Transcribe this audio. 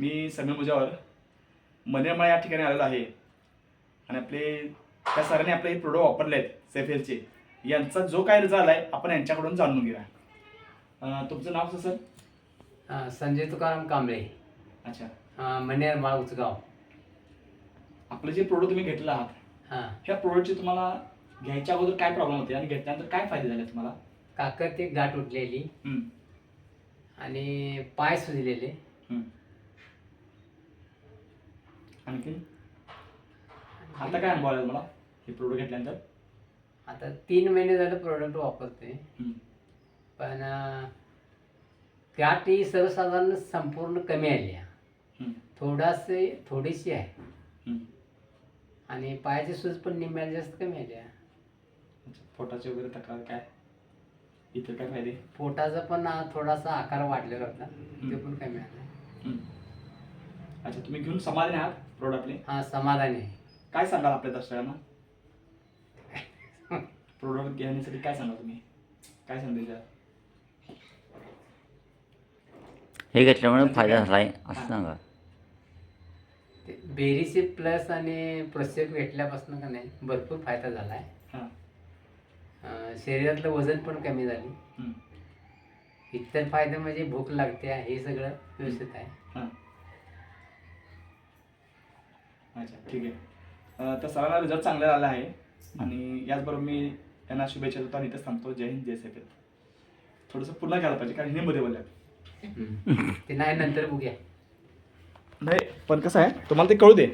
मी समीर मुजावर मनेमाळ या ठिकाणी आलेलो आहे. आणि आपले त्या सरांनी आपले हे प्रोडक्ट वापरले आहेत सेफेलचे यांचा जो काय रिझल्ट आहे आपण यांच्याकडून जाणून घेऊया. तुमचं नाव सर? अ, संजय तुकाराम कांबळे. अच्छा. मनेर माळ उचगाव. आपलं जे प्रोडक्ट तुम्ही घेतलं आहात हां. ह्या प्रोडक्टचे तुम्हाला घ्यायच्या अगोदर काय प्रॉब्लेम होते? आणि घेतल्यानंतर काय फायदे झाले तुम्हाला? काकर ते गाठ उठलेली. आणि पाय सुजलेले. आणखी आता काय अनुभव आला मला हे प्रोडक्ट घेतल्यानंतर? आता तीन महिने झालं प्रोडक्ट वापरतोय. हम्म, पण अ, गाठ सर्वसाधारण संपूर्ण कमी आली आहे. हम्म, थोडासे थोडीशी आहे. हम्म. आणि पायाची सूज पण निम्म्याला जास्त कमी आली आहे. अच्छा, पोटाचे वगैरे तक्रार काय? इतर काय फायदे? पोटाचा पण थोडासा आकार वाढलेला होता. ते पण कमी आला हम्म. अच्छा तुम्ही घेऊन समाधानी आहात प्रोडक्ट आपले हा समाधानी आहे. काय सांगाल आपल्या दर्शकांना? प्रोडक्ट घेण्यासाठी काय सांगाल तुम्ही? काय संदेश द्याल हे घेतल्यामुळे फायदा झाला आहे असं सांगा. ते बेरीचे प्लस आणि प्रोसेक भेटल्यापासून का नाही भरपूर फायदा झाला आहे हां. अं, शरीरातलं वजन पण कमी झाली. हम्म, इतर फायदे म्हणजे भूक लागते हे सगळं व्यवस्थित आहे. हां. अच्छा ठीक आहे. तर सरांना रिझल्ट चांगला आला आहे. आणि याचबरोबर मी त्यांना शुभेच्छा देतो आणि इथंच थांबतो. जय हिंद जय सेफेल थोडंसं पुन्हा घ्यायला पाहिजे कारण हिंदीमध्ये बोलल्यात ते नाही नंतर बघूया. नाही पण कसं आहे तुम्हाला ते कळू दे.